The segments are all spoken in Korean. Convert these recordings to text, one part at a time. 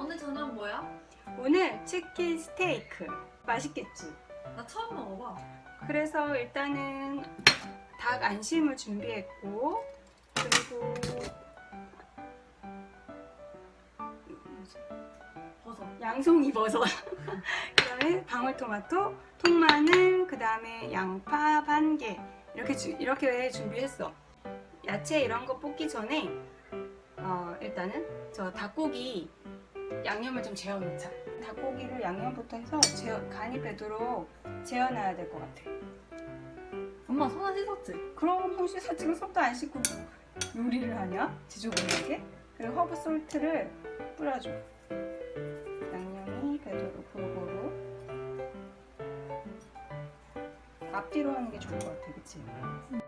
오늘 저녁 뭐야? 오늘 치킨 스테이크 맛있겠지? 나 처음 먹어봐. 그래서 일단은 닭 안심을 준비했고 그리고 버섯. 양송이 버섯 그다음에 방울토마토, 통마늘, 그다음에 양파 반개 이렇게 주- 이렇게 준비했어. 야채 이런 거 볶기 전에 어, 일단은 저 닭고기 양념을 좀 재워 놓자. 닭고기를 양념부터 해서 재워, 간이 배도록 재워놔야 될 것 같아. 엄마 손안 씻었지? 그럼 혹시 지금 손도 안 씻고 요리를 하냐? 지저분하게? 그리고 허브 솔트를 뿌려줘. 양념이 배도록 골고루. 앞뒤로 하는 게 좋을 것 같아, 그치? 그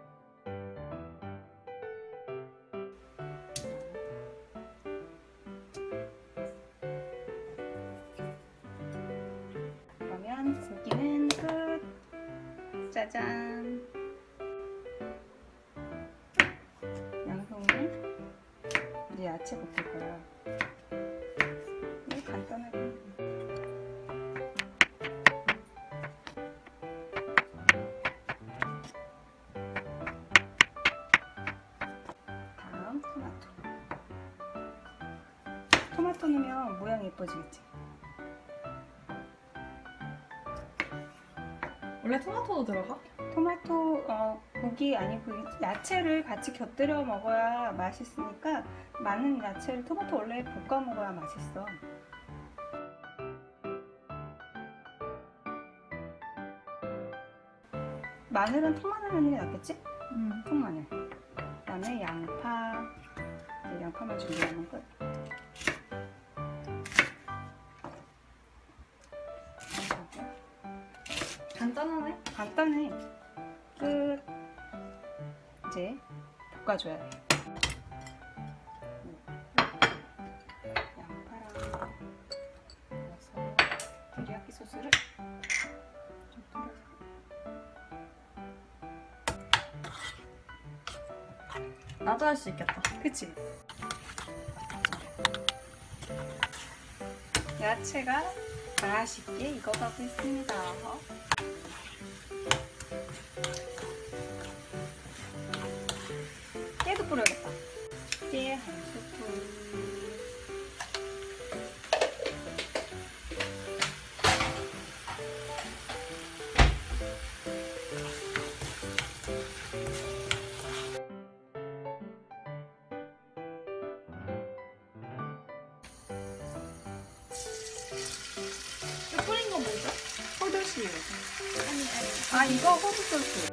짜잔. 양송이 이제 야채 볶을. 이거 간단하게. 다음 토마토. 토마토 넣으면 모양이 예뻐지겠지. 원래 토마토도 들어가? 토마토 어, 고기 아니고 이 야채를 같이 곁들여 먹어야 맛있으니까 많은 야채를 토마토 원래 볶아 먹어야 맛있어. 마늘은 통마늘 넣는 게 낫겠지? 응. 통마늘. 그다음에 양파. 이제 양파만 준비하는 끝. 간 간단해. 끝. 이제 볶아줘야 돼. 양파랑 넣어서 데리야끼 소스를 좀 뿌려서. 나도 할 수 있겠다. 그치? 야채가 맛있게 익어가고 있습니다. 깨도 뿌려야겠다. 깨 한 스푼. 포도씨유. 아니 아니. 아 이거 허브 소스.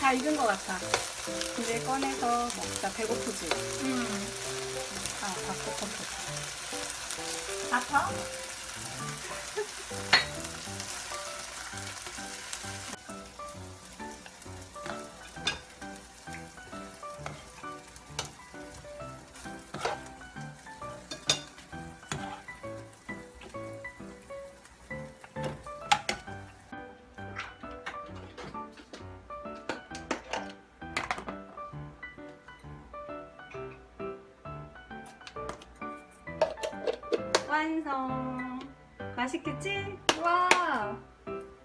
다 익은 것 같아. 이제 꺼내서 먹자. 배고프지? 응. 아, 닭볶음탕. 아파? 완성. 맛있겠지? 와.